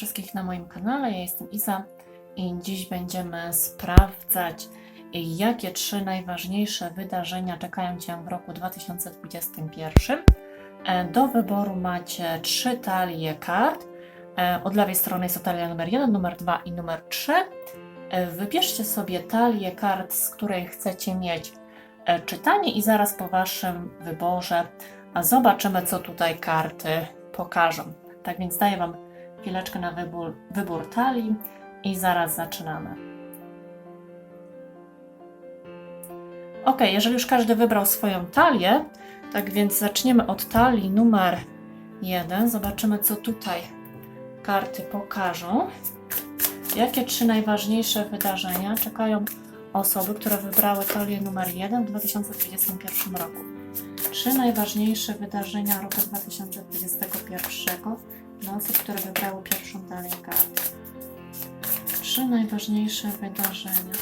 wszystkich na moim kanale. Ja jestem Iza i dziś będziemy sprawdzać, jakie trzy najważniejsze wydarzenia czekają Cię w roku 2021. E, Do wyboru macie trzy talie kart. E, Od lewej strony jest talia numer 1, numer 2 i numer 3. E, Wybierzcie sobie talię kart, z której chcecie mieć czytanie i zaraz po Waszym wyborze zobaczymy, co tutaj karty pokażą. Tak więc daję Wam chwileczkę na wybór, wybór talii i zaraz zaczynamy. Ok, jeżeli już każdy wybrał swoją talię, tak więc zaczniemy od talii numer 1. Zobaczymy, co tutaj karty pokażą. Jakie trzy najważniejsze wydarzenia czekają osoby, które wybrały talię numer 1 w 2021 roku? Trzy najważniejsze wydarzenia roku 2021 dla osób, które wybrały pierwszą kart. Trzy najważniejsze wydarzenia.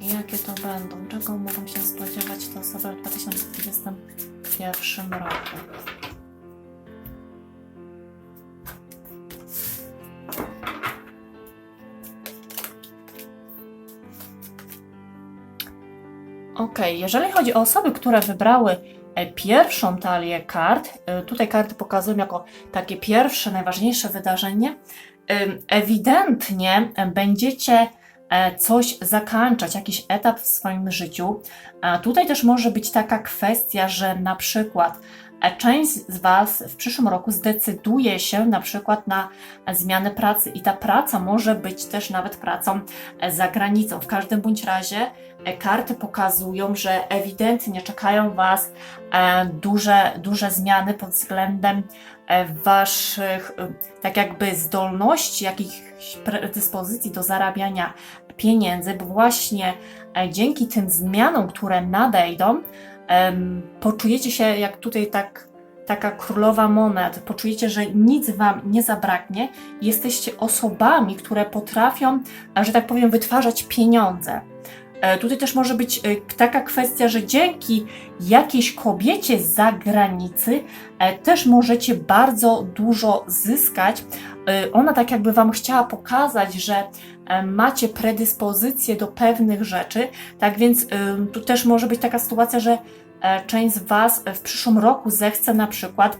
Jakie to będą? Czego mogą się spodziewać te osoby w 2021 roku? Ok, jeżeli chodzi o osoby, które wybrały pierwszą talię kart, e, tutaj karty pokazują jako takie pierwsze, najważniejsze wydarzenie, ym, ewidentnie e, będziecie e, coś zakończać, jakiś etap w swoim życiu. A tutaj też może być taka kwestia, że na przykład e, część z Was w przyszłym roku zdecyduje się na przykład na zmianę pracy i ta praca może być też nawet pracą e, za granicą. W każdym bądź razie e, karty pokazują, że ewidentnie czekają Was e, duże, duże zmiany pod względem e, Waszych e, tak jakby zdolności, jakichś predyspozycji do zarabiania pieniędzy, bo właśnie e, dzięki tym zmianom, które nadejdą, poczujecie się jak tutaj tak taka królowa monet, poczujecie, że nic Wam nie zabraknie, jesteście osobami, które potrafią, e, że tak powiem, wytwarzać pieniądze. E, Tutaj też może być taka kwestia, że dzięki jakiejś kobiecie z zagranicy też możecie bardzo dużo zyskać. Ona tak jakby Wam chciała pokazać, że macie predyspozycję do pewnych rzeczy, tak więc e, tu też może być taka sytuacja, że e, część z Was w przyszłym roku zechce na przykład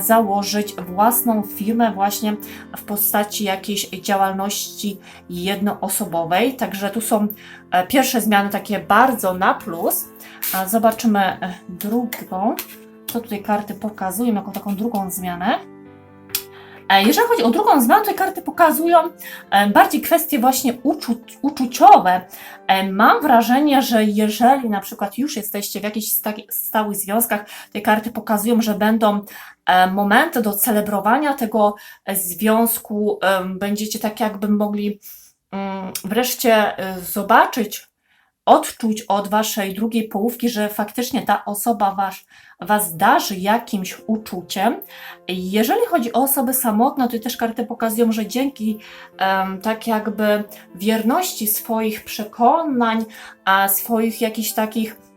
założyć własną firmę właśnie w postaci jakiejś działalności jednoosobowej. Także tu są e, pierwsze zmiany takie bardzo na plus. Zobaczymy e, drugą, co tutaj karty pokazują jako taką drugą zmianę. E, Jeżeli chodzi o drugą zmianę, tutaj karty pokazują e, bardziej kwestie właśnie uczu uczuciowe. E, Mam wrażenie, że jeżeli na przykład już jesteście w jakichś sta stałych związkach, te karty pokazują, że będą momenty do celebrowania tego związku, będziecie tak jakby mogli mm, wreszcie zobaczyć, odczuć od waszej drugiej połówki, że faktycznie ta osoba was, was darzy jakimś uczuciem. Jeżeli chodzi o osoby samotne, to też karty pokazują, że dzięki em, tak jakby wierności swoich przekonań, a swoich jakichś takich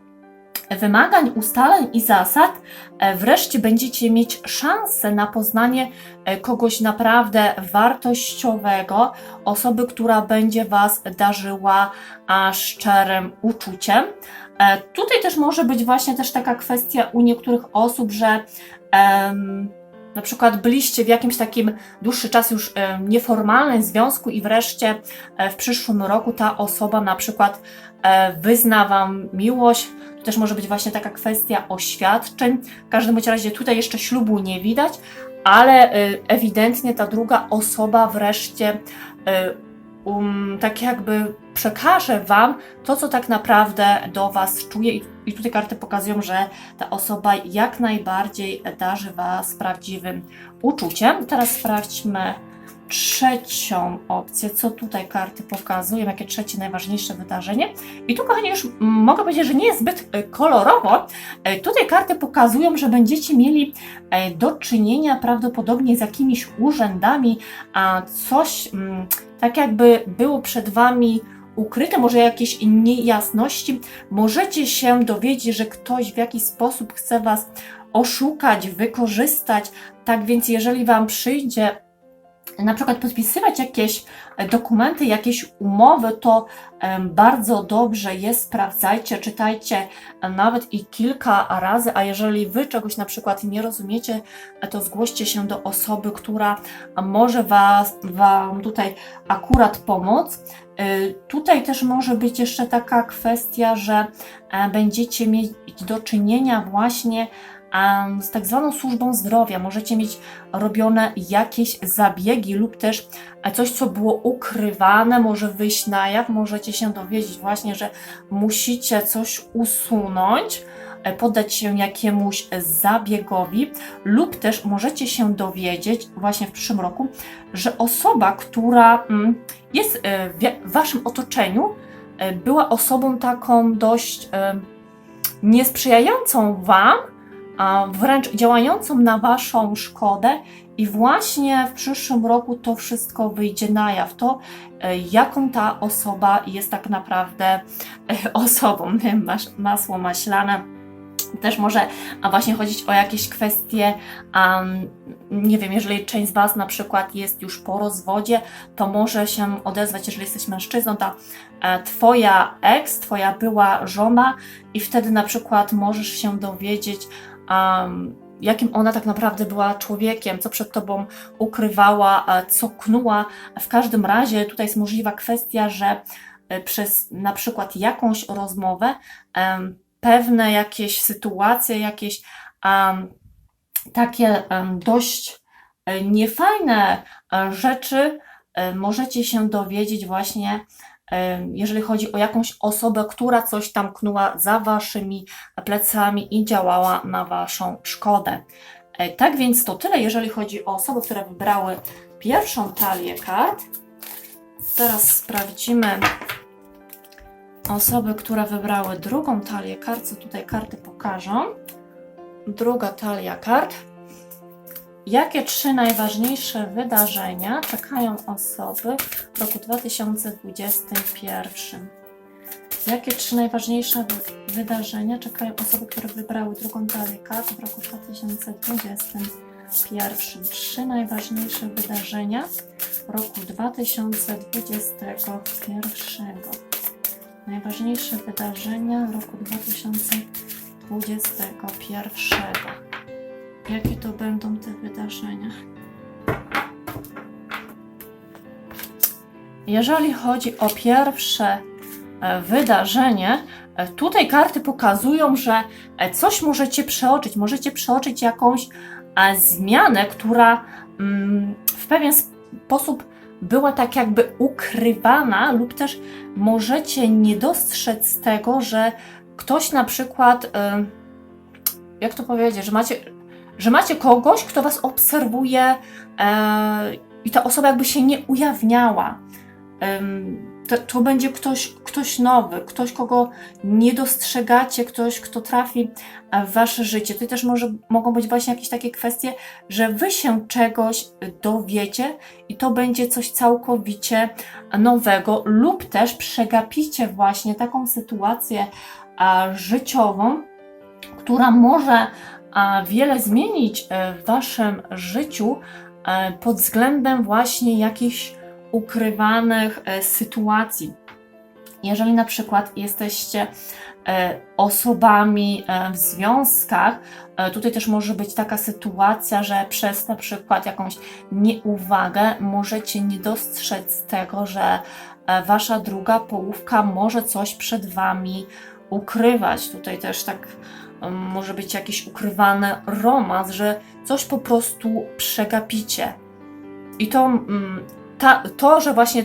wymagań, ustaleń i zasad, e, wreszcie będziecie mieć szansę na poznanie e, kogoś naprawdę wartościowego, osoby, która będzie Was darzyła szczerym uczuciem. E, Tutaj też może być właśnie też taka kwestia u niektórych osób, że em, na przykład byliście w jakimś takim dłuższy czas już nieformalnym związku i wreszcie w przyszłym roku ta osoba na przykład wyzna Wam miłość. Też może być właśnie taka kwestia oświadczeń. W każdym bądź razie tutaj jeszcze ślubu nie widać, ale y, ewidentnie ta druga osoba wreszcie y, um, tak jakby przekaże Wam to, co tak naprawdę do Was czuje. I tutaj karty pokazują, że ta osoba jak najbardziej darzy Was prawdziwym uczuciem. Teraz sprawdźmy trzecią opcję, co tutaj karty pokazują, jakie trzecie najważniejsze wydarzenie. I tu, kochani, już mogę powiedzieć, że nie jest zbyt e, kolorowo. E, Tutaj karty pokazują, że będziecie mieli e, do czynienia prawdopodobnie z jakimiś urzędami, a coś mm, tak jakby było przed Wami ukryte, może jakieś niejasności. Możecie się dowiedzieć, że ktoś w jakiś sposób chce Was oszukać, wykorzystać. Tak więc, jeżeli Wam przyjdzie na przykład podpisywać jakieś e, dokumenty, jakieś umowy, to bardzo dobrze jest, sprawdzajcie, czytajcie e, nawet i kilka razy, a jeżeli Wy czegoś na przykład nie rozumiecie, e, to zgłoście się do osoby, która może was, Wam tutaj akurat pomóc. Tutaj też może być jeszcze taka kwestia, że będziecie mieć do czynienia właśnie z tak zwaną służbą zdrowia. Możecie mieć robione jakieś zabiegi lub też e, coś, co było ukrywane, może wyjść na jaw, możecie się dowiedzieć właśnie, że musicie coś usunąć, e, poddać się jakiemuś zabiegowi lub też możecie się dowiedzieć właśnie w przyszłym roku, że osoba, która mm, jest e, w waszym otoczeniu, była osobą taką dość niesprzyjającą wam, wręcz działającą na waszą szkodę i właśnie w przyszłym roku to wszystko wyjdzie na jaw. To, e, jaką ta osoba jest tak naprawdę e, osobą. Masło maślane. Też może właśnie chodzić o jakieś kwestie, um, nie wiem, jeżeli część z Was na przykład jest już po rozwodzie, to może się odezwać, jeżeli jesteś mężczyzną, ta e, Twoja ex, Twoja była żona i wtedy na przykład możesz się dowiedzieć, um, jakim ona tak naprawdę była człowiekiem, co przed tobą ukrywała, co knuła. W każdym razie tutaj jest możliwa kwestia, że e, przez na przykład jakąś rozmowę em, pewne jakieś sytuacje, jakieś em, takie em, dość e, niefajne e, rzeczy możecie się dowiedzieć właśnie jeżeli chodzi o jakąś osobę, która coś tam knuła za waszymi plecami i działała na waszą szkodę. E, Tak więc to tyle, jeżeli chodzi o osoby, które wybrały pierwszą talię kart. Teraz sprawdzimy osoby, które wybrały drugą talię kart, co tutaj karty pokażą. Druga talia kart. Jakie trzy najważniejsze wydarzenia czekają osoby w roku 2021? Jakie trzy najważniejsze wy- wydarzenia czekają osoby, które wybrały drugą talię kart w roku 2021? Trzy najważniejsze wydarzenia roku 2021. Najważniejsze wydarzenia roku 2021. Jakie to będą te wydarzenia? Jeżeli chodzi o pierwsze e, wydarzenie, e, tutaj karty pokazują, że e, coś możecie przeoczyć. Możecie przeoczyć jakąś zmianę, która mm, w pewien sposób była tak jakby ukrywana, lub też możecie nie dostrzec tego, że ktoś na przykład, jak to powiedzieć, że macie, że macie kogoś, kto was obserwuje e, i ta osoba jakby się nie ujawniała. Em, to, to będzie ktoś, ktoś nowy, ktoś, kogo nie dostrzegacie, ktoś, kto trafi e, w wasze życie. To też może, mogą być właśnie jakieś takie kwestie, że wy się czegoś dowiecie i to będzie coś całkowicie nowego, lub też przegapicie właśnie taką sytuację e, życiową, która może e, wiele zmienić e, w waszym życiu e, pod względem właśnie jakichś ukrywanych e, sytuacji. Jeżeli na przykład jesteście osobami w związkach, tutaj też może być taka sytuacja, że przez na przykład jakąś nieuwagę możecie nie dostrzec tego, że wasza druga połówka może coś przed wami ukrywać. Tutaj też tak może być jakiś ukrywany romans, że coś po prostu przegapicie. I to, mm, ta, to że właśnie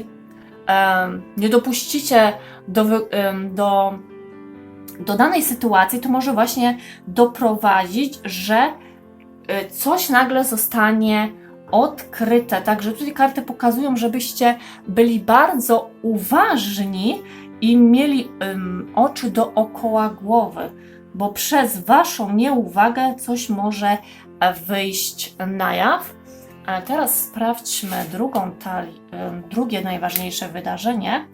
nie dopuścicie do, do, do danej sytuacji, to może właśnie doprowadzić, że e, coś nagle zostanie odkryte. Także tutaj karty pokazują, żebyście byli bardzo uważni i mieli em, oczy dookoła głowy, bo przez Waszą nieuwagę coś może wyjść na jaw. A teraz sprawdźmy drugą talię, em, drugie najważniejsze wydarzenie.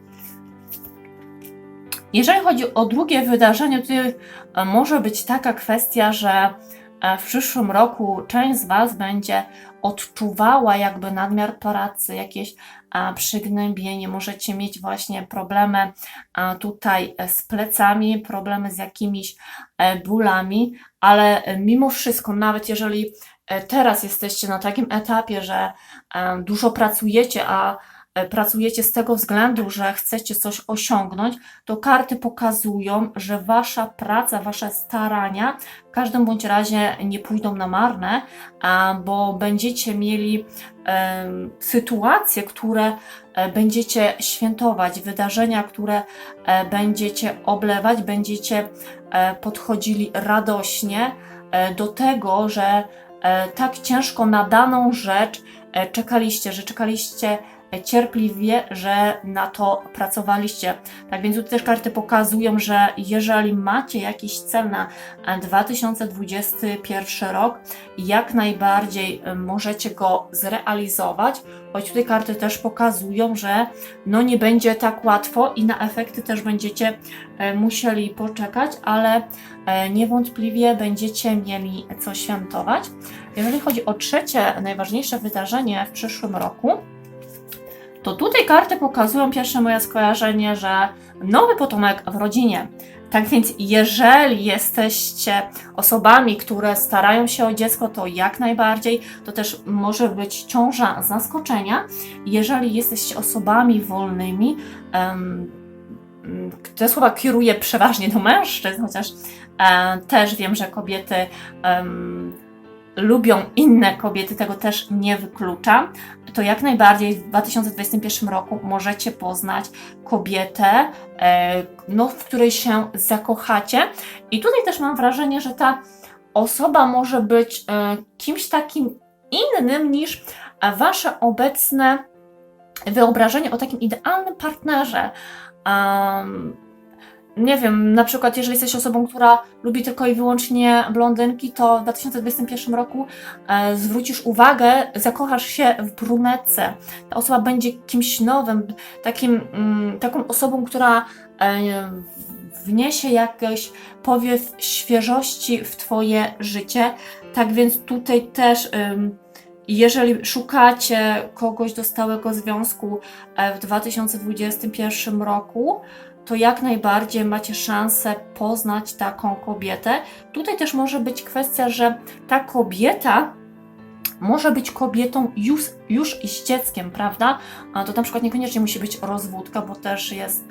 Jeżeli chodzi o drugie wydarzenie, tutaj e, może być taka kwestia, że e, w przyszłym roku część z Was będzie odczuwała jakby nadmiar pracy, jakieś przygnębienie, możecie mieć właśnie problemy tutaj e, z plecami, problemy z jakimiś e, bólami, ale e, mimo wszystko, nawet jeżeli teraz jesteście na takim etapie, że dużo pracujecie, a pracujecie z tego względu, że chcecie coś osiągnąć, to karty pokazują, że wasza praca, wasze starania w każdym bądź razie nie pójdą na marne, bo będziecie mieli sytuacje, które e, będziecie świętować, wydarzenia, które e, będziecie oblewać, będziecie e, podchodzili radośnie e, do tego, że e, tak ciężko na daną rzecz e, czekaliście, że czekaliście e, cierpliwie, że na to pracowaliście. Tak więc tutaj też karty pokazują, że jeżeli macie jakiś cel na e, 2021 rok, jak najbardziej e, możecie go zrealizować, choć tutaj karty też pokazują, że no nie będzie tak łatwo i na efekty też będziecie e, musieli poczekać, ale e, niewątpliwie będziecie mieli co świętować. Jeżeli chodzi o trzecie najważniejsze wydarzenie w przyszłym roku, to tutaj karty pokazują pierwsze moje skojarzenie, że nowy potomek w rodzinie. Tak więc, jeżeli jesteście osobami, które starają się o dziecko, to jak najbardziej to też może być ciąża zaskoczenia. Jeżeli jesteście osobami wolnymi, te słowa kieruję przeważnie do mężczyzn, chociaż e, też wiem, że kobiety lubią inne kobiety, tego też nie wykluczam, to jak najbardziej w 2021 roku możecie poznać kobietę, e, no, w której się zakochacie. I tutaj też mam wrażenie, że ta osoba może być e, kimś takim innym niż wasze obecne wyobrażenie o takim idealnym partnerze. Um, nie wiem, na przykład jeżeli jesteś osobą, która lubi tylko i wyłącznie blondynki, to w 2021 roku e, zwrócisz uwagę, zakochasz się w brunetce. Ta osoba będzie kimś nowym, takim, mm, taką osobą, która e, wniesie jakiś powiew świeżości w Twoje życie. Tak więc tutaj też, jeżeli szukacie kogoś do stałego związku e, w 2021 roku, to jak najbardziej macie szansę poznać taką kobietę. Tutaj też może być kwestia, że ta kobieta może być kobietą już, już i z dzieckiem, prawda? To na przykład niekoniecznie musi być rozwódka, bo też jest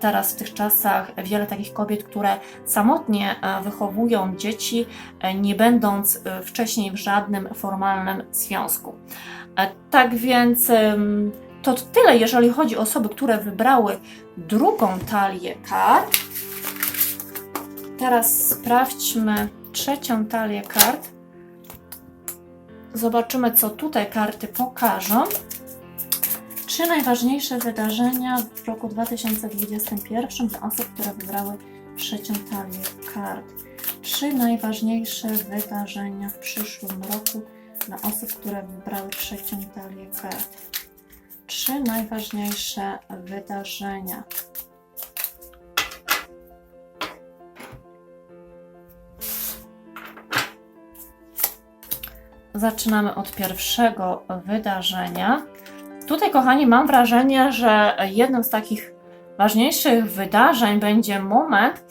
teraz w tych czasach wiele takich kobiet, które samotnie wychowują dzieci, e, nie będąc e, wcześniej w żadnym formalnym związku. E, Tak więc to tyle, jeżeli chodzi o osoby, które wybrały drugą talię kart. Teraz sprawdźmy trzecią talię kart. Zobaczymy, co tutaj karty pokażą. Trzy najważniejsze wydarzenia w roku 2021 dla osób, które wybrały trzecią talię kart. Trzy najważniejsze wydarzenia w przyszłym roku dla osób, które wybrały trzecią talię kart. Trzy najważniejsze wydarzenia. Zaczynamy od pierwszego wydarzenia. Tutaj, kochani, mam wrażenie, że jednym z takich ważniejszych wydarzeń będzie moment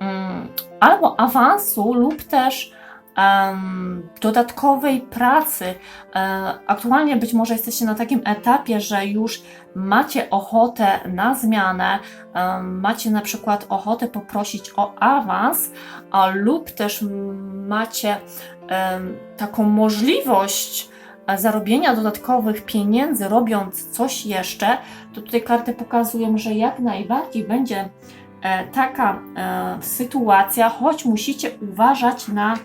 um, albo awansu, lub też dodatkowej pracy. E, aktualnie być może jesteście na takim etapie, że już macie ochotę na zmianę, macie na przykład ochotę poprosić o awans, a, lub też macie taką możliwość e, zarobienia dodatkowych pieniędzy, robiąc coś jeszcze, to tutaj karty pokazują, że jak najbardziej będzie e, taka sytuacja, choć musicie uważać na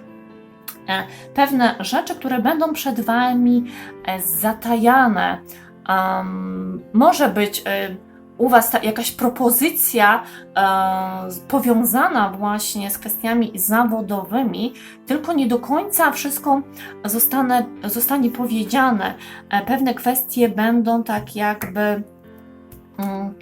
pewne rzeczy, które będą przed Wami e, zatajane. Am, może być e, u Was ta, jakaś propozycja e, powiązana właśnie z kwestiami zawodowymi, tylko nie do końca wszystko zostanie, zostanie powiedziane. E, pewne kwestie będą tak jakby mm,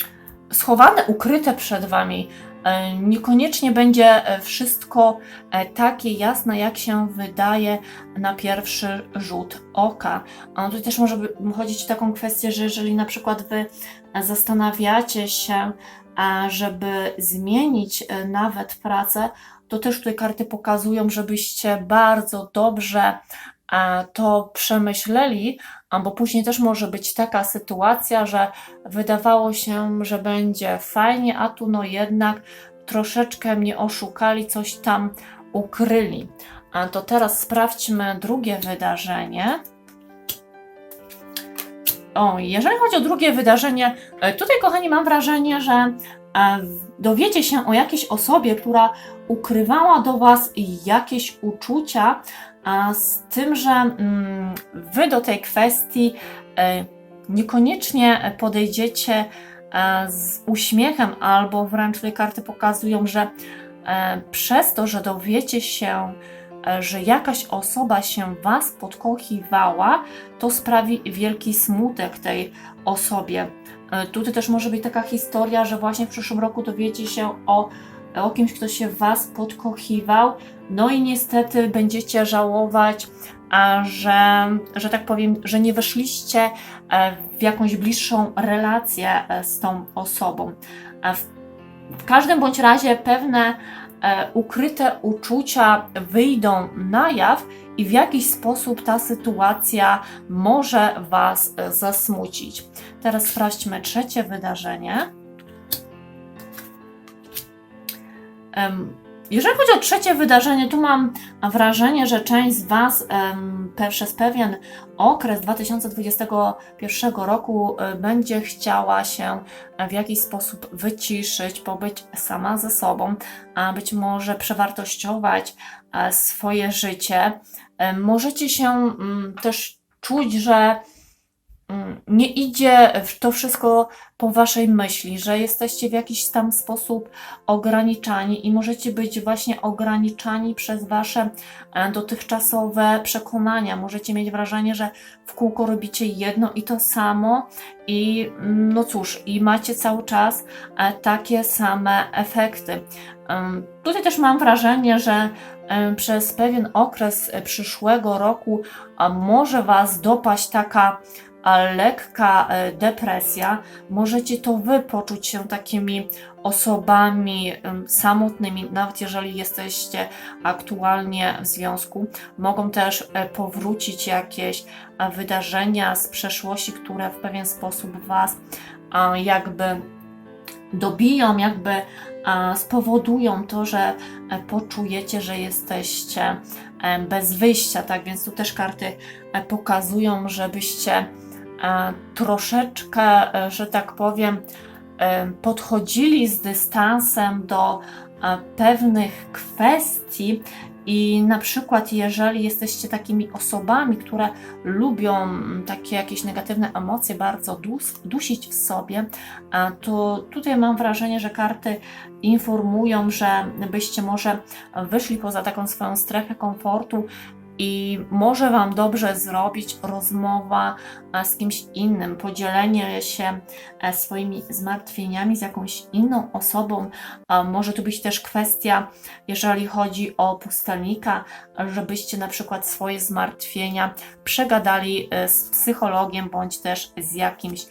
schowane, ukryte przed Wami. E, Niekoniecznie będzie e, wszystko e, takie jasne, jak się wydaje na pierwszy rzut oka. A tutaj też może chodzić o taką kwestię, że jeżeli na przykład Wy zastanawiacie się, żeby zmienić nawet pracę, to też tutaj karty pokazują, żebyście bardzo dobrze to przemyśleli, bo później też może być taka sytuacja, że wydawało się, że będzie fajnie, a tu no jednak troszeczkę mnie oszukali, coś tam ukryli. A to teraz sprawdźmy drugie wydarzenie. O, jeżeli chodzi o drugie wydarzenie, e, tutaj, kochani, mam wrażenie, że e, dowiecie się o jakiejś osobie, która ukrywała do Was jakieś uczucia, a z tym, że mm, Wy do tej kwestii e, niekoniecznie podejdziecie e, z uśmiechem, albo wręcz tutaj karty pokazują, że e, przez to, że dowiecie się, że jakaś osoba się Was podkochiwała, to sprawi wielki smutek tej osobie. Tutaj też może być taka historia, że właśnie w przyszłym roku dowiecie się o, o kimś, kto się Was podkochiwał, no i niestety będziecie żałować, że, że tak powiem, że nie weszliście e, w jakąś bliższą relację e, z tą osobą. E, W, każdym bądź razie pewne ukryte uczucia wyjdą na jaw i w jakiś sposób ta sytuacja może Was zasmucić. Teraz sprawdźmy trzecie wydarzenie. Jeżeli chodzi o trzecie wydarzenie, tu mam wrażenie, że część z Was przez pewien okres 2021 roku e, będzie chciała się w jakiś sposób wyciszyć, pobyć sama ze sobą, a być może przewartościować e, swoje życie. Możecie się mm, też czuć, że nie idzie to wszystko po waszej myśli, że jesteście w jakiś tam sposób ograniczani i możecie być właśnie ograniczani przez wasze e, dotychczasowe przekonania. Możecie mieć wrażenie, że w kółko robicie jedno i to samo i mm, no cóż, i macie cały czas e, takie same efekty. Tutaj też mam wrażenie, że em, przez pewien okres e, przyszłego roku może Was dopaść taka lekka e, depresja. Możecie to Wy poczuć się takimi osobami samotnymi, nawet jeżeli jesteście aktualnie w związku. Mogą też e, powrócić jakieś e, wydarzenia z przeszłości, które w pewien sposób Was jakby dobiją, jakby spowodują to, że poczujecie, że jesteście bez wyjścia, tak więc tu też karty pokazują, żebyście troszeczkę, e, że tak powiem, e, podchodzili z dystansem do e, pewnych kwestii i na przykład jeżeli jesteście takimi osobami, które lubią takie jakieś negatywne emocje bardzo dus, dusić w sobie, to tutaj mam wrażenie, że karty informują, że byście może wyszli poza taką swoją strefę komfortu i może Wam dobrze zrobić rozmowa e, z kimś innym, podzielenie się e, swoimi zmartwieniami z jakąś inną osobą. Może to być też kwestia, jeżeli chodzi o pustelnika, żebyście na przykład swoje zmartwienia przegadali e, z psychologiem bądź też z jakimś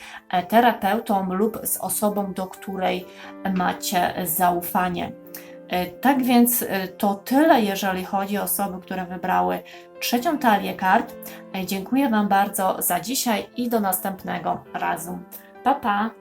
terapeutą lub z osobą, do której macie zaufanie. E, Tak więc e, to tyle, jeżeli chodzi o osoby, które wybrały trzecią talię kart. E, Dziękuję Wam bardzo za dzisiaj i do następnego razu. Pa, pa!